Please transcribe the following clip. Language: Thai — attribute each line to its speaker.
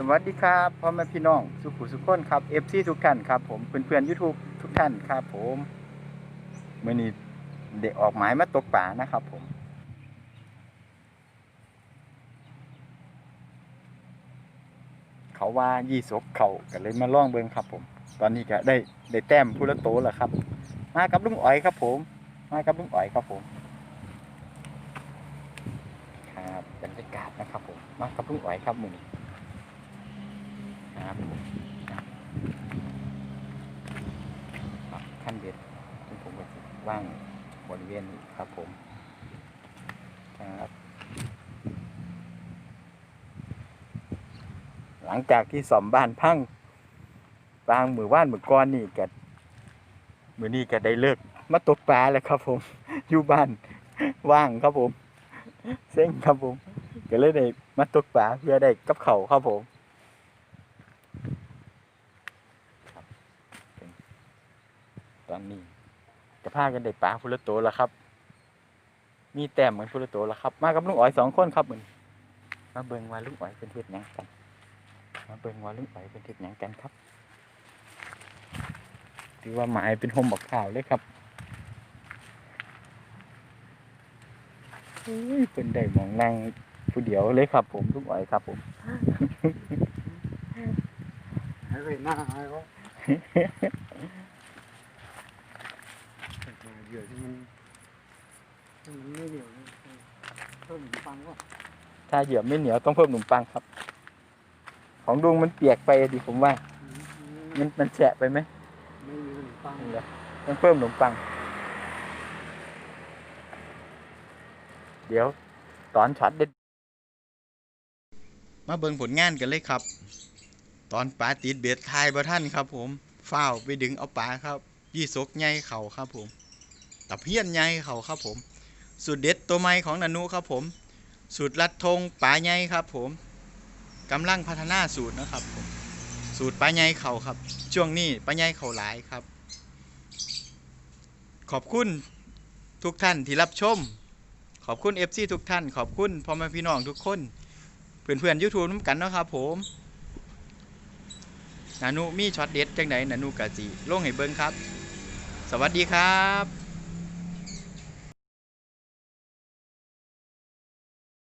Speaker 1: สวัสดีครับพ่อแม่พี่น้องสุขุสุขคนครับ FC ทุกท่านครับผมเพื่อนๆ YouTube ทุกท่านครับผมมื่อนี้เด็กออกหมายมาตกป่านะครับผม เขาว่ายี่สกเขาก็เลยมาล่องเบิงครับผม ตอนนี้ก็ได้ได้แต้มพุละโตแล้วครับ มากับลุงอ๋อยครับ ผม มากับลุงอ๋อยครับผมครับบรรยากาศนะครับผมมากับลุงอ๋อยครับมือนี้ ครับครับขั้นเด็ดที่ผมก็ว่างบริเวณนี้ครับผมครับหลังจากที่สอมบ้านพังบางมือว่านมือก้อนนี่แกมือนี้แกได้เลิกมาตกปลาแล้วครับผม อยู่บ้านว่างครับผม เซ็งครับผมก็เลยได้มาตกปลาเพื่อได้กับเขาครับผม ต อนนี้จะพากันได้ปลาพุละโตแล้วครับ มีแต้มเหมือนพุละโตแล้วครับ มากับลุงอ๋อยสองคนครับเหมือนมาเบิ่งว่าลุงอ๋อยเป็นเฮ็ดหยังกันมาเบิ่งว่าลุงอ๋อยเป็นเฮ็ดหยังกันครับถือว่าหมายเป็นหมบอกข่าวเลยครับเฮ้ยเป็นได้มองนั่งผู้เดียวเลยครับ ผมลุงอ๋อยครับ ผม
Speaker 2: หายไปหน้าหายเขา เดี๋ยวที่มันที่มันไม่เดี๋ยวนะเพิ่มขนมปังก็
Speaker 1: ถ้าเหยื่อไม่เหนียวต้องเพิ่มขนมปังครับ ของดุงมันเปียกไปดิผมว่า มันมันแฉะไปไหม
Speaker 2: ไม่มีขนมปัง
Speaker 1: เดี๋ยวต้องเพิ่มขนมปัง เดี๋ยวตอนช็อตเด็ดมาเบิ่งผลงานกันเลยครับ ตอนปลาติดเบ็ดทายบ่ท่านครับ ผมฝ้าวไปดึงเอาปลาครับ ยี่สกใหญ่เข่าครับผม ตะเพียนใหญ่เขาครับผม สูตรเด็ดตัวใหม่ของนานุครับผม สูตรลัดธงปลาใหญ่ครับผมกำลังพัฒนาสูตรนะครับผมสูตรปลาใหญ่เข่าครับ ช่วงนี้ปลาใหญ่เข่าหลายครับ ขอบคุณทุกท่านที่รับชม ขอบคุณ FC ทุกท่าน ขอบคุณพ่อแม่พี่น้องทุกคน เพื่อนเพื่อนยูทูบน้ำกันนะครับผมนานุมีช็อตเด็ดจังไหนนานุกะจีลงให้เบิ้งครับ สวัสดีครับ